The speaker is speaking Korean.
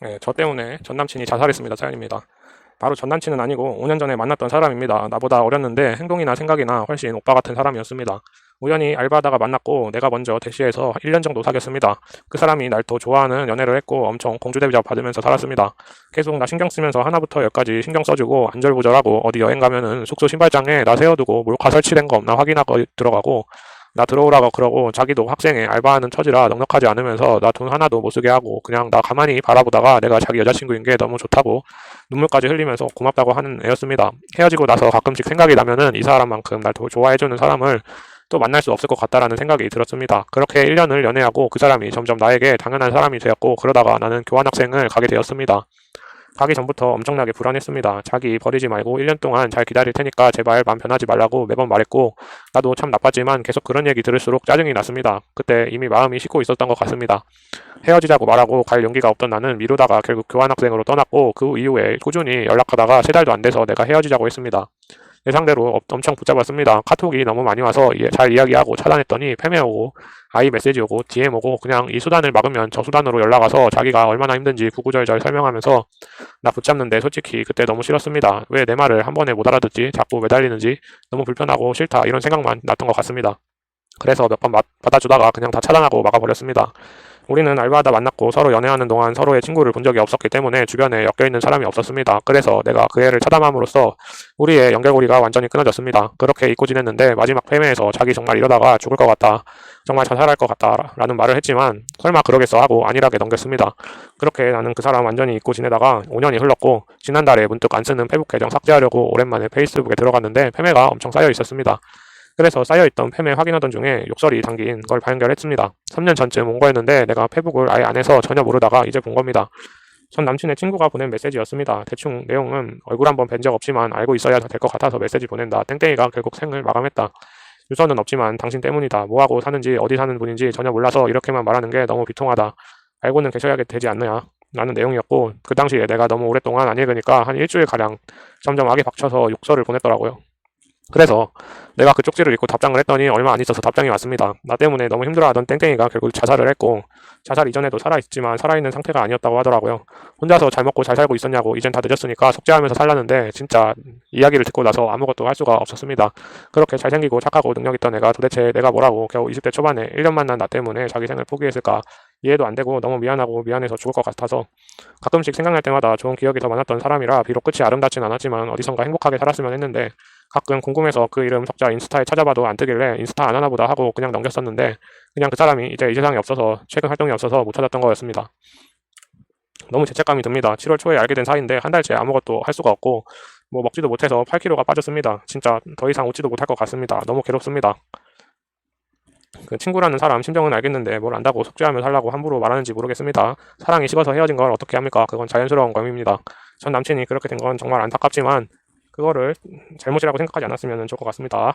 네, 저 때문에 전 남친이 자살했습니다. 사연입니다. 바로 전 남친은 아니고 5년 전에 만났던 사람입니다. 나보다 어렸는데 행동이나 생각이나 훨씬 오빠 같은 사람이었습니다. 우연히 알바하다가 만났고 내가 먼저 대시해서 1년 정도 사귀었습니다. 그 사람이 날 더 좋아하는 연애를 했고 엄청 공주대접 받으면서 살았습니다. 계속 나 신경 쓰면서 하나부터 열까지 신경 써주고 안절부절하고 어디 여행 가면은 숙소 신발장에 나 세워두고 몰카 설치된 거 없나 확인하고 들어가고 나 들어오라고 그러고 자기도 학생에 알바하는 처지라 넉넉하지 않으면서 나 돈 하나도 못 쓰게 하고 그냥 나 가만히 바라보다가 내가 자기 여자친구인 게 너무 좋다고 눈물까지 흘리면서 고맙다고 하는 애였습니다. 헤어지고 나서 가끔씩 생각이 나면은 이 사람만큼 날 더 좋아해주는 사람을 또 만날 수 없을 것 같다라는 생각이 들었습니다. 그렇게 1년을 연애하고 그 사람이 점점 나에게 당연한 사람이 되었고 그러다가 나는 교환학생을 가게 되었습니다. 가기 전부터 엄청나게 불안했습니다. 자기 버리지 말고 1년 동안 잘 기다릴 테니까 제발 맘 변하지 말라고 매번 말했고 나도 참 나빴지만 계속 그런 얘기 들을수록 짜증이 났습니다. 그때 이미 마음이 식고 있었던 것 같습니다. 헤어지자고 말하고 갈 용기가 없던 나는 미루다가 결국 교환학생으로 떠났고 그 이후에 꾸준히 연락하다가 세 달도 안 돼서 내가 헤어지자고 했습니다. 예상대로 엄- 엄청 붙잡았습니다. 카톡이 너무 많이 와서 이- 잘 이야기하고 차단했더니 패메 오고 아이 메시지 오고 DM 오고 그냥 이 수단을 막으면 저 수단으로 연락 와서 자기가 얼마나 힘든지 구구절절 설명하면서 나 붙잡는데 솔직히 그때 너무 싫었습니다. 왜 내 말을 한 번에 못 알아듣지? 자꾸 매달리는지 너무 불편하고 싫다 이런 생각만 났던 것 같습니다. 그래서 몇 번 받아주다가 그냥 다 차단하고 막아버렸습니다. 우리는 알바하다 만났고 서로 연애하는 동안 서로의 친구를 본 적이 없었기 때문에 주변에 엮여있는 사람이 없었습니다. 그래서 내가 그 애를 차단함으로써 우리의 연결고리가 완전히 끊어졌습니다. 그렇게 잊고 지냈는데 마지막 패매에서 자기 정말 이러다가 죽을 것 같다. 정말 자살할 것 같다. 라는 말을 했지만 설마 그러겠어 하고 안일하게 넘겼습니다. 그렇게 나는 그 사람 완전히 잊고 지내다가 5년이 흘렀고 지난달에 문득 안 쓰는 페북 계정 삭제하려고 오랜만에 페이스북에 들어갔는데 패매가 엄청 쌓여 있었습니다. 그래서 쌓여있던 패매 확인하던 중에 욕설이 담긴 걸 발견했습니다. 3년 전쯤 온 거였는데 내가 페북을 아예 안 해서 전혀 모르다가 이제 본 겁니다. 전 남친의 친구가 보낸 메시지였습니다. 대충 내용은 얼굴 한번 뵌 적 없지만 알고 있어야 될 것 같아서 메시지 보낸다. 땡땡이가 결국 생을 마감했다. 유서는 없지만 당신 때문이다. 뭐하고 사는지 어디 사는 분인지 전혀 몰라서 이렇게만 말하는 게 너무 비통하다. 알고는 계셔야 되지 않느냐. 라는 내용이었고 그 당시에 내가 너무 오랫동안 안 읽으니까 한 일주일 가량 점점 악에 박쳐서 욕설을 보냈더라고요. 그래서 내가 그 쪽지를 읽고 답장을 했더니 얼마 안 있어서 답장이 왔습니다. 나 때문에 너무 힘들어하던 땡땡이가 결국 자살을 했고 자살 이전에도 살아있지만 살아있는 상태가 아니었다고 하더라고요. 혼자서 잘 먹고 잘 살고 있었냐고 이젠 다 늦었으니까 속죄하면서 살라는데 진짜 이야기를 듣고 나서 아무것도 할 수가 없었습니다. 그렇게 잘생기고 착하고 능력 있던 애가 도대체 내가 뭐라고 겨우 20대 초반에 1년 만난 나 때문에 자기 생을 포기했을까 이해도 안 되고 너무 미안하고 미안해서 죽을 것 같아서 가끔씩 생각날 때마다 좋은 기억이 더 많았던 사람이라 비록 끝이 아름답진 않았지만 어디선가 행복하게 살았으면 했는데 가끔 궁금해서 그 이름 석자 인스타에 찾아봐도 안 뜨길래 인스타 안 하나 보다 하고 그냥 넘겼었는데 그냥 그 사람이 이제 이 세상에 없어서 최근 활동이 없어서 못 찾았던 거였습니다. 너무 죄책감이 듭니다. 7월 초에 알게 된 사이인데 한 달째 아무것도 할 수가 없고 뭐 먹지도 못해서 8kg가 빠졌습니다. 진짜 더 이상 웃지도 못할 것 같습니다. 너무 괴롭습니다. 그 친구라는 사람 심정은 알겠는데 뭘 안다고 속죄하며 살라고 함부로 말하는지 모르겠습니다. 사랑이 식어서 헤어진 걸 어떻게 합니까? 그건 자연스러운 검입니다. 전 남친이 그렇게 된 건 정말 안타깝지만 그거를 잘못이라고 생각하지 않았으면 좋을 것 같습니다.